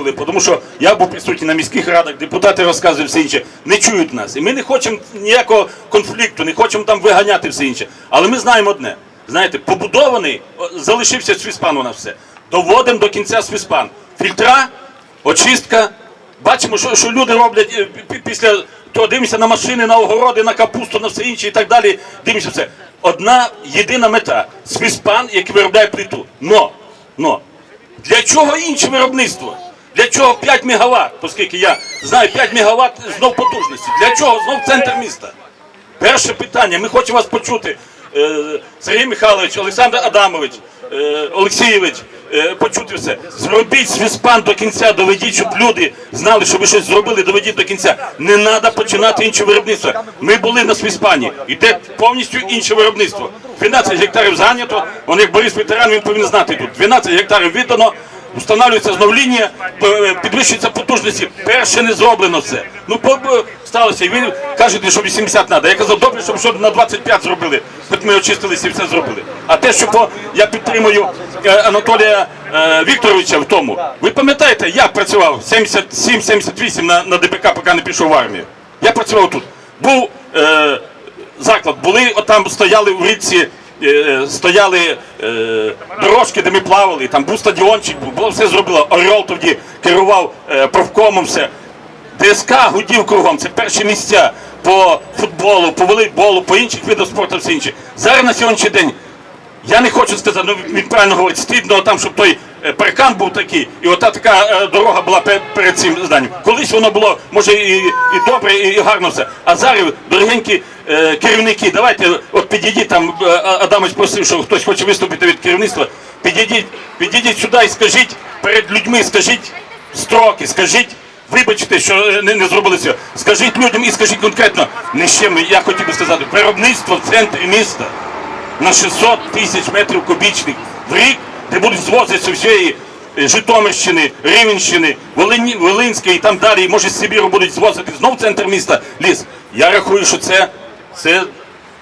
були, тому що я був присутній на міських радах, депутати розказують все інше, не чують нас. І ми не хочемо ніякого конфлікту, не хочемо там виганяти все інше. Але ми знаємо одне: знаєте, побудований, залишився свіспан у нас все. Доводимо до кінця свіспан. Фільтра, очистка. Бачимо, що, що люди роблять е, після того, дивимося на машини, на огороди, на капусту, на все інше і так далі. Дивимося все. Одна єдина мета свіспан, який виробляє плиту. Но, но для чого інше виробництво? Для чого 5 мегаватт, оскільки я знаю 5 мегаватт знов потужності. Для чого знов центр міста? Перше питання. Ми хочемо вас почути. Е, Сергій Михайлович, Олександр Адамович, е, Олексійович, е, почути все. Зробіть свіспан до кінця, доведіть, щоб люди знали, що ви щось зробили, доведіть до кінця. Не треба починати інше виробництво. Ми були на свіспані. Йде повністю інше виробництво. 12 гектарів зайнято. Он як Борис ветеран, він повинен знати тут. 12 гектарів віддано. Встановлюється знов лінія, підвищується потужності. Перше не зроблено все. Ну по- сталося. І ви кажете, що 80 треба. Я казав, добре, щоб що на 25 зробили. Хоч ми очистилися і все зробили. А те, що по я підтримую е, Анатолія е, Вікторовича в тому. Ви пам'ятаєте, я працював 77-78 на, на ДПК, поки не пішов в армію. Я працював тут. Був е, заклад, були отам стояли в річці. Е, Стояли е, дорожки, де ми плавали, там був стадіончик, було все зробило. Орел тоді керував е, профкомом все. ДСК гудів кругом, це перші місця по футболу, по волейболу, по інших видах спорту, все інше. Зараз на сьогоднішній день я не хочу сказати, ну він правильно говорить, стидно там, щоб той е, паркан був такий, і ота така е, дорога була перед цим зданням. Колись воно було, може, і, і добре, і, гарно все. А зараз, дорогенькі е, керівники, давайте от підійдіть там, е, Адамович просив, що хтось хоче виступити від керівництва. Підійдіть, підійдіть сюди і скажіть перед людьми, скажіть строки, скажіть. Вибачте, що е, не, не зробили цього. Скажіть людям і скажіть конкретно, не ще ми, я хотів би сказати, виробництво в центрі міста на 600 тисяч метрів кубічних в рік, де будуть звозитися всієї е, Житомирщини, Рівенщини, Волині, Волинської і там далі, і може з Сибіру будуть звозити знов центр міста ліс. Я рахую, що це, це,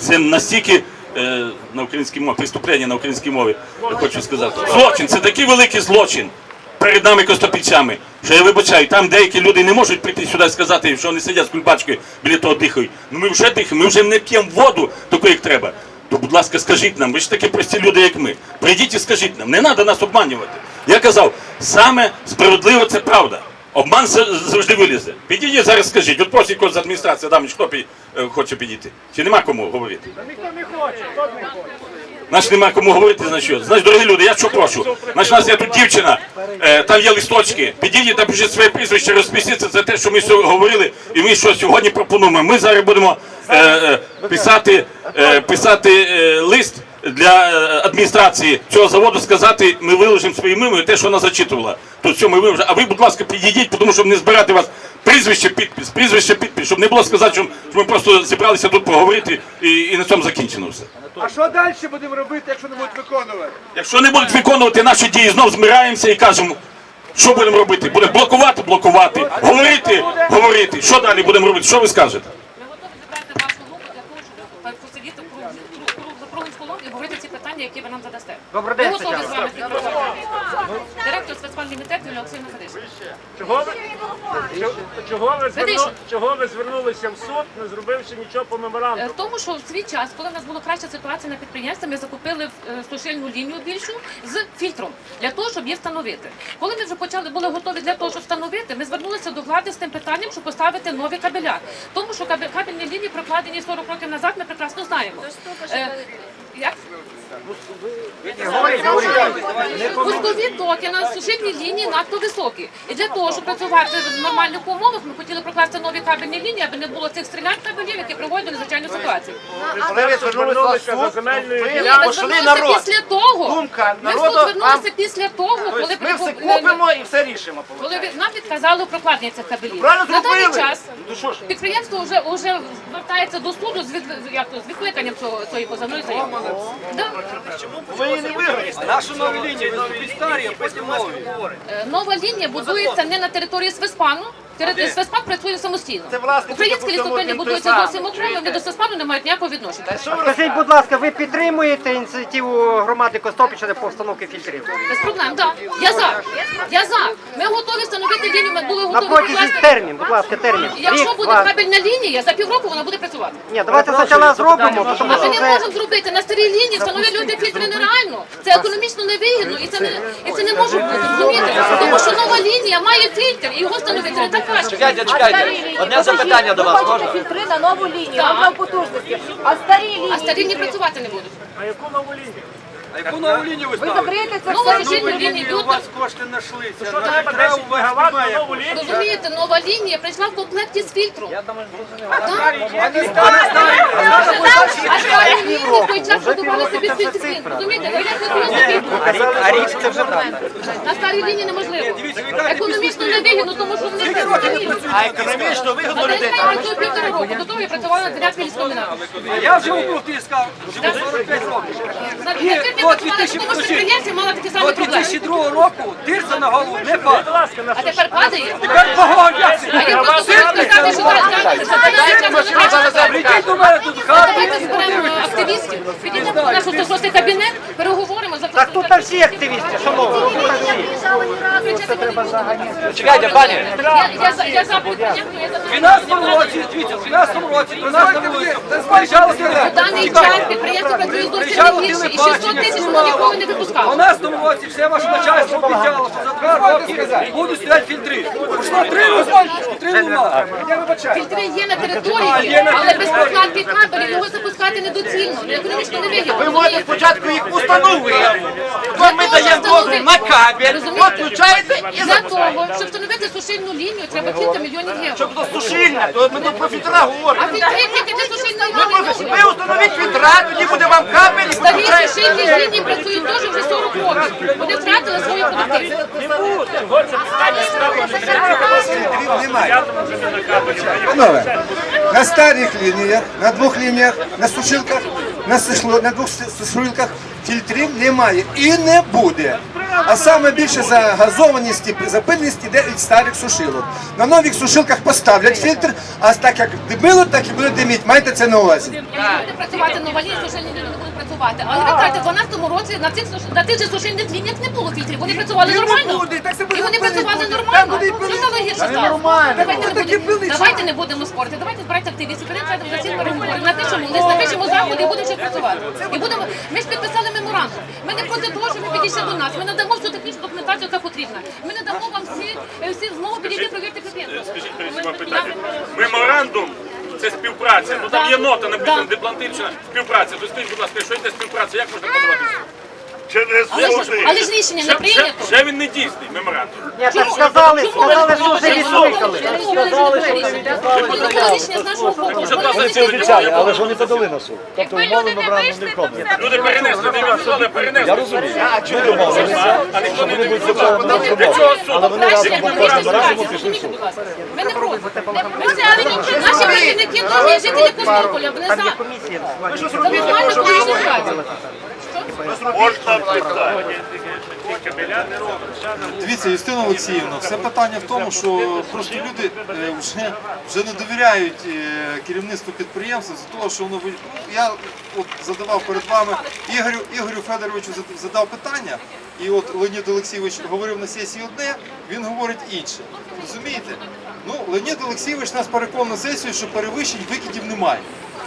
це настільки е, на українській мові, преступлення на українській мові, я хочу сказати. Злочин, це такий великий злочин перед нами костопільцями, що я вибачаю, там деякі люди не можуть прийти сюди і сказати, що вони сидять з кульбачкою біля того дихають. Ну ми вже дихаємо, ми вже не п'ємо воду таку, як треба. То, будь ласка, скажіть нам, ви ж такі прості люди, як ми. Прийдіть і скажіть нам, не треба нас обманювати. Я казав, саме справедливо це правда. Обман завжди вилізе. Підійдіть зараз, скажіть, от просить з адміністрації, Адамович, хто пі- е, хоче підійти? Чи нема кому говорити? Ніхто не хоче, хто не хоче. Значить, нема кому говорити, значить що. Значить, дорогі люди, я що прошу. Значить, у нас є тут дівчина, е, там є листочки. Підійдіть та пишіть своє прізвище, розпишіться за те, що ми сьогодні говорили, і ми що сьогодні пропонуємо. Ми зараз будемо е, е, писати, е, писати е, лист для е, адміністрації цього заводу, сказати, ми виложимо свої мими те, що вона зачитувала. Тут все ми виложимо. А ви, будь ласка, підійдіть, тому що не збирати вас прізвище, підпис, прізвище, підпис, щоб не було сказати, що ми просто зібралися тут поговорити і, і на цьому закінчено все. А що далі будемо робити, якщо не будуть виконувати? Якщо не будуть виконувати наші дії, знов змираємося і кажемо, що будемо робити? Будемо блокувати, блокувати, говорити, говорити. Що далі будемо робити? Що ви скажете? Ми готові зібрати вашу групу для того, щоб посидіти в круг- круг- круг- за круглим столом і говорити які ви нам задасте. Добрий Ми день, готові з вами співпрацювати. Директор спецпан Лімітет Юлія Олексійовна Чого ви, чого- чого, ви зверну, чого ви звернулися в суд, не зробивши нічого по Е, меморандуму? Тому що в свій час, коли в нас була краща ситуація на підприємстві, ми закупили е, сушильну лінію більшу з фільтром для того, щоб її встановити. Коли ми вже почали були готові для того, щоб встановити, ми звернулися до влади з тим питанням, щоб поставити нові кабеля. Тому що кабе- кабельні лінії прокладені 40 років назад, ми прекрасно знаємо. Е, Як? Пускові токи на сушильній лінії надто високі. І для того, щоб працювати в нормальних умовах, ми хотіли прокласти нові кабельні лінії, аби не було цих стрілянь кабелів, які приводять до надзвичайну ситуацію. Коли звернулися за земельною ми звернулися після того. Думка Ми народу суд звернулися після того, коли Ми все купимо і все рішимо. коли ви- нам відказали у прокладенні цих кабелів. Правильно На даний зробили. час Ну що ж? підприємство вже, вже звертається до суду з, від, як то, з відкликанням цього, цієї позовної заяви. Да. Нашу нову лінію, ви зробіть старі, а потім нові. Е, Нова лінія будується не на території Свеспану. Свеспан працює самостійно. Це власне, Українські лісопильні будуються зовсім окремо, вони до Свеспану не мають ніякого відношення. Скажіть, будь ласка, ви підтримуєте ініціативу громади Костопіча по встановці фільтрів? Без проблем, так. Я за. Я за. Ми готові встановити лінію, ми були На готові протязі покласти. термін, будь ласка, термін. Якщо Рік, буде два. кабельна лінія, за півроку вона буде працювати. Ні, давайте спочатку зробимо, тому А ми що не вже... можемо зробити на старій лінії, встановлювати фільтри нереально. Це економічно невигідно і це не і це не може бути. Розумієте? Тому що нова лінія має фільтр і його встановити не так. Чекайте, чекайте. Одне запитання до вас можна? фільтри на нову лінію, на потужності. А старі лінії, А старі не працювати не будуть. А яку нову лінію? А яку нову лінію ви ви ставите? закриєте це Нова все. сушильна лінія йдуть. кошти знайшлися. Що треба 10 мегаватт на нову лінію? Розумієте, нова лінія прийшла в комплекті з фільтром. Так? А старі лінії в той час будували собі фільтри. Розумієте, ви як не було фільтру. А рік це вже правда. На старій лінії неможливо. Економічно невигідно, тому що вони працюють. А економічно А вигодно людей. я працюю півтора року, до того я працювала на дев'ятій ліскомбінаті. Я вже у Бухті сказав, що 45 років. На до працювала, 2000 мала такі самі проблеми. 2002 року тирса на голову не падає. А тепер падає. Тепер погодяться. А я просто хочу сказати, що Прийдіть до мене тут в хату. Давайте зберемо активістів, підійдемо в наш 106 кабінет, переговоримо за Так тут там всі активісти, шановні, тут там всі. Чекайте, пані. Я, за- я я за В 12 році, дивіться, в 12 році, 13 році, приїжджало В даний час підприємство працює зовсім не гірше, і 600 тисяч знімало. воно ніколи не В випускало. 12 році все ваше начальство обіцяло, що за два роки будуть стояти фільтри. Пройшло три роки, фільтри є на території, але без прокладки кабелів його запускати недоцільно, не економічно невигідно. Ви можете спочатку їх установити. Ми даємо дозвіл на кабель, Розумієте? і Для того, щоб встановити сушильну лінію, треба кілька мільйонів євро. Щоб до сушильня, то ми тут про фільтра А говоримо. фільтри тільки для сушильної лінії. ви установіть фільтра, тоді буде вам кабель Старі сушильні лінії працюють теж вже 40 років. Вони втратили свою продуктивність. Питання? Немає. Панове, на старих лініях, на двох лініях, на сушилках, на, сушло, на двох сушилках фільтрів немає і не буде. А саме більше загазованість і запильність іде від старих сушилок. На нових сушилках поставлять фільтр, а так як димило, так і буде диміть. Майте це на увазі. Якщо буде працювати нова лінія, сушильні лінії не будуть працювати. Але ви кажете, в 12-му році на цих суш- на тих же сушильних лініях не було фільтрів. Вони працювали нормально. І вони працювали нормально. Що стало гірше стало? Давайте не будемо- Давайте не будемо спорити. Давайте збирайте активістів, перейдемо на ці переговори, напишемо лист, напишемо заходи і будемо вже працювати. І будемо. Ми ж підписали меморандум. Ми не проти того, що ви підійшли до нас. Ми надамо всю технічну документацію, яка потрібна. Ми надамо вам всі, е, всі змогу підійти провірити підприємство. Скажіть, перед цим питання. Меморандум це співпраця. Ну там є нота написана, де Плантинщина, співпраця. Зустріть, будь ласка, що йде співпраця, як можна подаватися? Але ж, але ж рішення не прийнято. ще він не дійсний меморандум. Ні, так сказали, сказали, що вже відкликали. Сказали, що Це було рішення з нашого боку. Вони обіцяли, Але ж вони подали на суд. Тобто умови набрали не виконують. Люди перенесли, не відсоли, перенесли. Я розумію. Ми домовилися. Не Вони будуть відсоли. на суд. Але вони разом пішли в суд. Ми не проти. Наші працівники, жителі Кострополя, вони Там є за. комісія. Це нормально ситуація. Дивіться, Юстина Олексіївна, все питання в тому, що просто люди е, вже, вже не довіряють е, керівництву підприємства за того, що воно ви- ну, я от задавав перед вами Ігорю Ігорю Федоровичу зад- задав питання, і от Леонід Олексійович говорив на сесії одне, він говорить інше. Розумієте? Ну, Леонід Олексійович нас переконав на сесію, що перевищень викидів немає.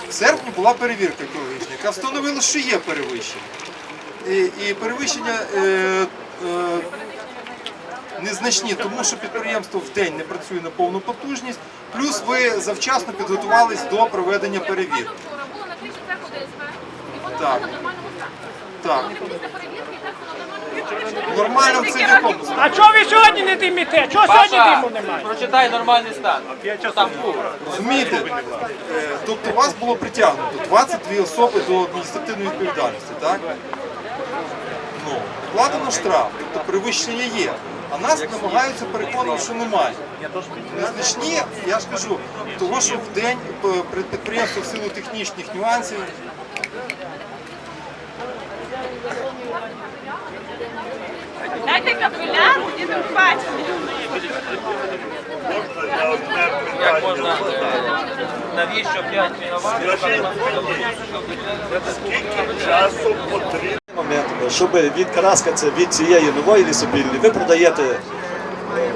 В серпні була перевірка екологічна, яка встановила, що є перевищення. І, і перевищення е, е, незначні, тому що підприємство в день не працює на повну потужність, плюс ви завчасно підготувались до проведення перевірки. Так. було на нормальному стані. Так, нормально. в це в якому? А чого ви сьогодні не димите? Чого сьогодні Паша, диму немає? прочитай нормальний стан. Там був. Розумієте? Е, Тобто вас було притягнуто 22 особи до адміністративної відповідальності, так? накладено штраф, тобто перевищення є. А нас намагаються переконувати, що немає. Незначні, я ж кажу, того, що в день е, підприємство в силу технічних нюансів. Дайте капелян, будемо бачити. Е, навіщо п'ять мільйонів? Скільки часу потрібно? Момент, щоб відкараскатися від цієї нової лісопільні, ви продаєте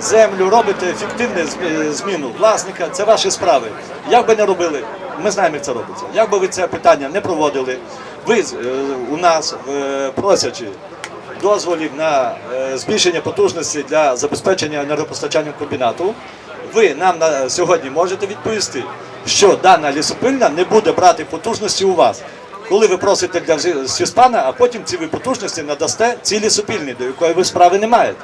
землю, робите фіктивну зміну власника, це ваші справи. Як би не робили, ми знаємо, як це робиться. Як би ви це питання не проводили, ви е, у нас, е, просячи дозволів на е, збільшення потужності для забезпечення енергопостачання комбінату, ви нам на сьогодні можете відповісти, що дана лісопильня не буде брати потужності у вас. Коли ви просите для сіспана, а потім ці ви потужності надасте цій лісопільні, до якої ви справи не маєте.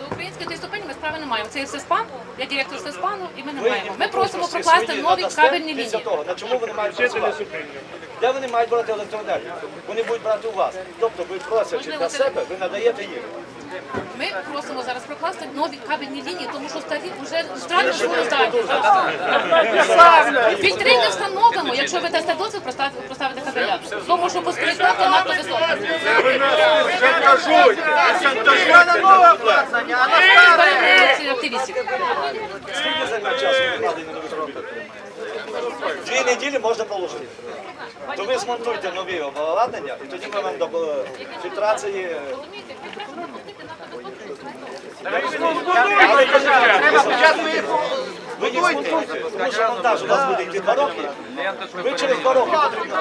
До української лісопильні ми справи не маємо. Це є СЕСПАН, я директор СЕСПАНу, і ми не маємо. Ми просимо прокласти нові кабельні лінії. На чому вони мають працювати? Де вони мають брати електроенергію? Вони будуть брати у вас. Тобто ви просячи це- себе, ви надаєте їм. Ми просимо зараз прокласти нові кабельні лінії, тому що старі вже втратили свою здатність. Фільтри не встановимо, якщо ви дасте дозвіл проставити, проставити кабеля. Тому що безперечно надто високо. Перевіряють активістів. Скільки займе часу? Вкладення нових робіт? Дві неділі можна положити. То ви змонтуйте нові обладнання, і тоді ми вам до е, фільтрації. Ви їх змонтуйте, тому що монтаж у вас буде йти два роки. Ви через два роки потрібно.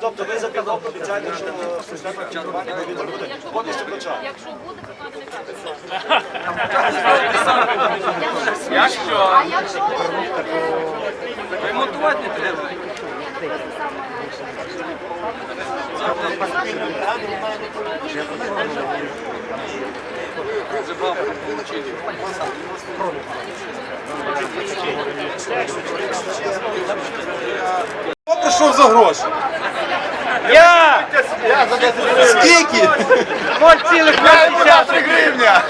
Тобто ви за півроку обіцяєте, що система чергування повинна буде повністю почати. Якщо буде прокладений кабель. Ремонтувати не треба. Хто прийшов за гроші? Я! Скільки? 0,5 гривня!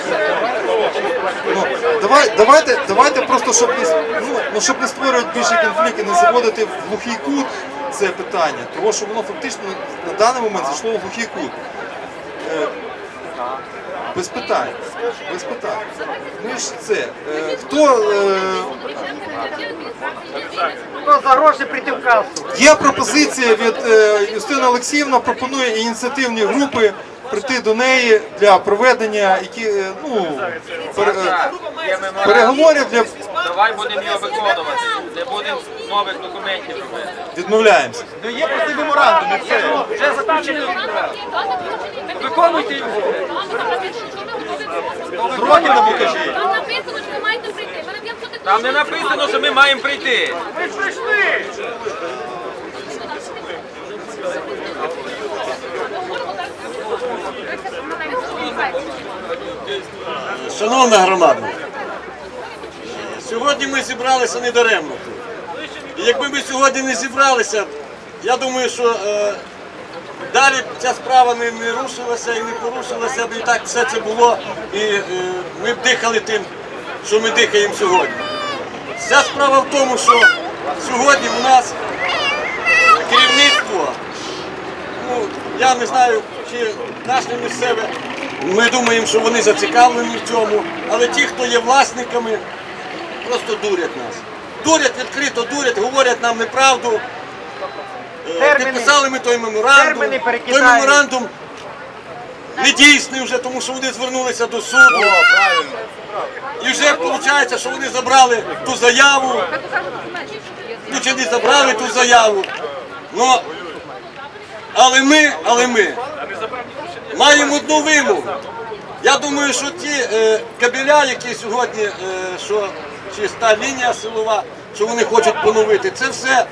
Ну, давай, давайте, давайте просто, щоб не, с- ну, ну, щоб не створювати більше конфліктів, не заводити в глухий кут це питання, тому що воно фактично на даний момент зайшло в глухий кут. Е, без питань. Без питань. Ми ж це. Е, хто е, Хто за гроші прийти в касу? Є пропозиція від Юстина Олексіївна, пропонує ініціативні групи прийти до неї для проведення які, е, ну, пере- е, переговорів для Давай будемо його виконувати. Не будемо нових документів робити. відмовляємося. Ну є простий меморандум, і все. Вже заключений. Виконуйте його. Сроки нам покажіть. Там написано, що ви маєте прийти. Ми проти Там не написано, що ми маємо прийти. Шановна громада, сьогодні ми зібралися не даремно. І якби ми сьогодні не зібралися, я думаю, що е, далі ця справа не, не рушилася і не порушилася б, і так все це було, і е, ми б дихали тим, що ми дихаємо сьогодні. Вся справа в тому, що сьогодні у нас керівництво ну, я не знаю, чи наше місцеве. Ми думаємо, що вони зацікавлені в цьому, але ті, хто є власниками, просто дурять нас. Дурять відкрито, дурять, говорять нам неправду. Е, Терміни. Підписали ми той меморандум. Той меморандум не дійсний вже, тому що вони звернулися до суду. І вже виходить, що вони забрали ту заяву. Ну чи не забрали ту заяву. Ну, але ми, але ми маємо одну вимогу. Я думаю, що ті е, кабеля, які сьогодні, е, що чи та лінія силова, що вони хочуть поновити, це все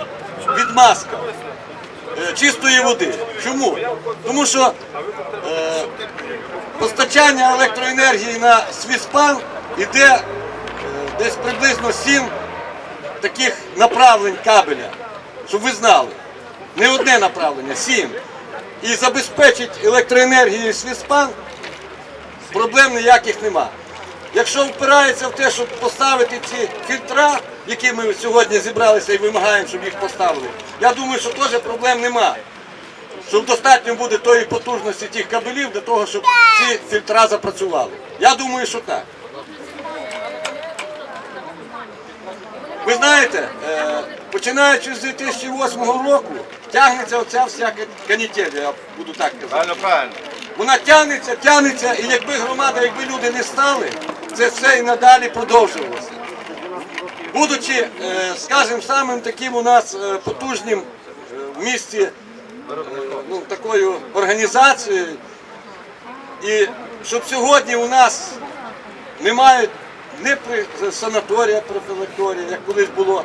відмазка е, чистої води. Чому? Тому що е, постачання електроенергії на Свіспан іде е, десь приблизно 7 таких направлень кабеля, щоб ви знали. Не одне направлення, сім. І забезпечить електроенергією Свіспан, проблем ніяких нема. Якщо впирається в те, щоб поставити ці фільтра, які ми сьогодні зібралися і вимагаємо, щоб їх поставили, я думаю, що теж проблем нема. що достатньо буде тої потужності тих кабелів для того, щоб ці фільтра запрацювали. Я думаю, що так. Ви знаєте, е, починаючи з 2008 року, тягнеться оця вся канітель, я буду так казати. Правильно, правильно. Вона тягнеться, тягнеться, і якби громада, якби люди не стали, це все і надалі продовжувалося. Будучи, е, скажімо, самим таким у нас е, потужним в місті ну, такою організацією, і щоб сьогодні у нас немає не при санаторія, профілакторія, як колись було.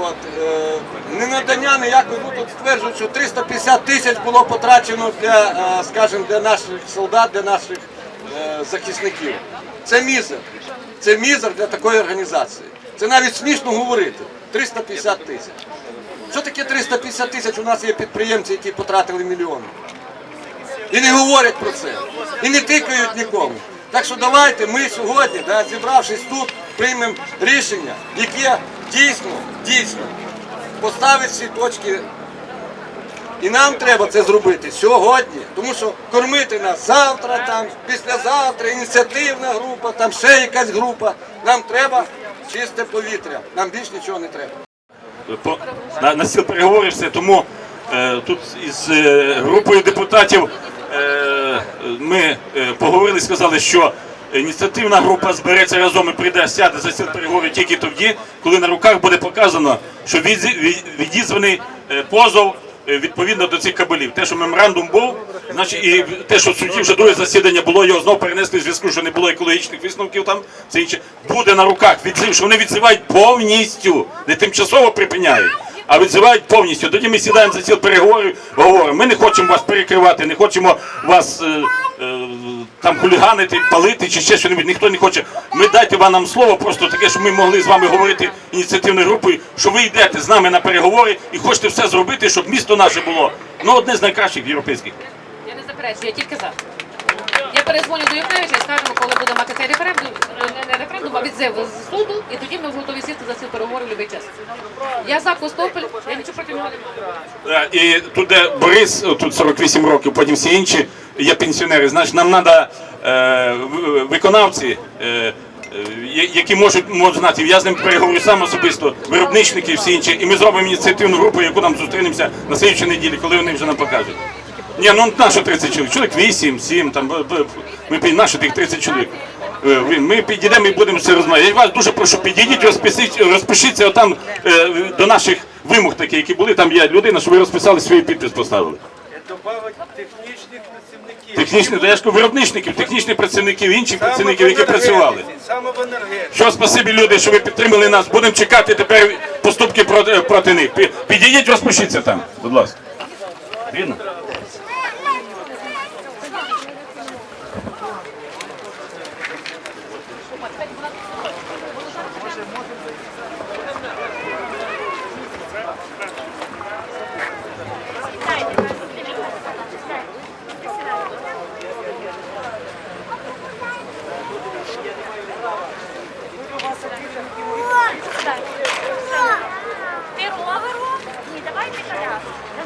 От, е, не надання ніякої, ну тут стверджують, що 350 тисяч було потрачено для, е, скажімо, для наших солдат, для наших е, захисників. Це мізер. Це мізер для такої організації. Це навіть смішно говорити. 350 тисяч. Що таке 350 тисяч? У нас є підприємці, які потратили мільйони. І не говорять про це. І не тикають нікому. Так що давайте ми сьогодні, да, зібравшись тут, приймемо рішення, яке дійсно, дійсно поставить всі точки. І нам треба це зробити сьогодні, тому що кормити нас завтра, там, післязавтра, ініціативна група, там ще якась група. Нам треба чисте повітря. Нам більш нічого не треба. по- на, на стіл переговорів все. Тому е, тут із е, групою депутатів е, ми е, поговорили, сказали, що ініціативна група збереться разом і прийде, сяде за стіл переговорів тільки тоді, коли на руках буде показано, що відізваний е, позов. е, Відповідно до цих кабелів, те, що меморандум був, значить, і те, що в вже друге засідання було, його знову перенесли в зв'язку, що не було екологічних висновків там, це інше, буде на руках відзив, що вони відзивають повністю, не тимчасово припиняють, а відзивають повністю. Тоді ми сідаємо за стіл переговорів, говоримо, ми не хочемо вас перекривати, не хочемо вас е, е, там хуліганити, палити чи ще щось, ніхто не хоче. Ми дайте вам нам слово, просто таке, щоб ми могли з вами говорити ініціативною групою, що ви йдете з нами на переговори і хочете все зробити, щоб місто наше було ну, одне з найкращих європейських. Я не заперечую, я тільки за. Я перезвоню до Юркевича і скажемо, коли буде мати цей референдум, не- не референдум, а відзив з суду, і тоді ми готові сісти за ці переговори в будь-який час. Я за Костопіль, я нічого проти нього не. Е, І тут де Борис, тут 48 років, потім всі інші є пенсіонери. Значить, нам треба виконавці, е, е, які можуть, можуть знати. Я з ним переговорю сам особисто, виробничники і всі інші. І ми зробимо ініціативну групу, яку нам зустрінемося на слідчій неділі, коли вони вже нам покажуть. Ні, ну нащо 30 чоловік? Чоловік 8, 7, там, ми пі- нащо тих 30 чоловік? Е, Ми підійдемо і будемо все розмовляти. Я вас дуже прошу, підійдіть, розпишіть, розпишіться отам е, до наших вимог такі, які були, там є людина, щоб ви розписали свій підпис поставили. Добавить технічних працівників. Технічні, я ж кажу, виробничників, технічних працівників, інших працівників, які працювали. Саме в енергетиці. Що спасибі, люди, що ви підтримали нас. Будемо чекати тепер поступки проти, проти них. Підійдіть, розпишіться там, будь ласка. Вірно?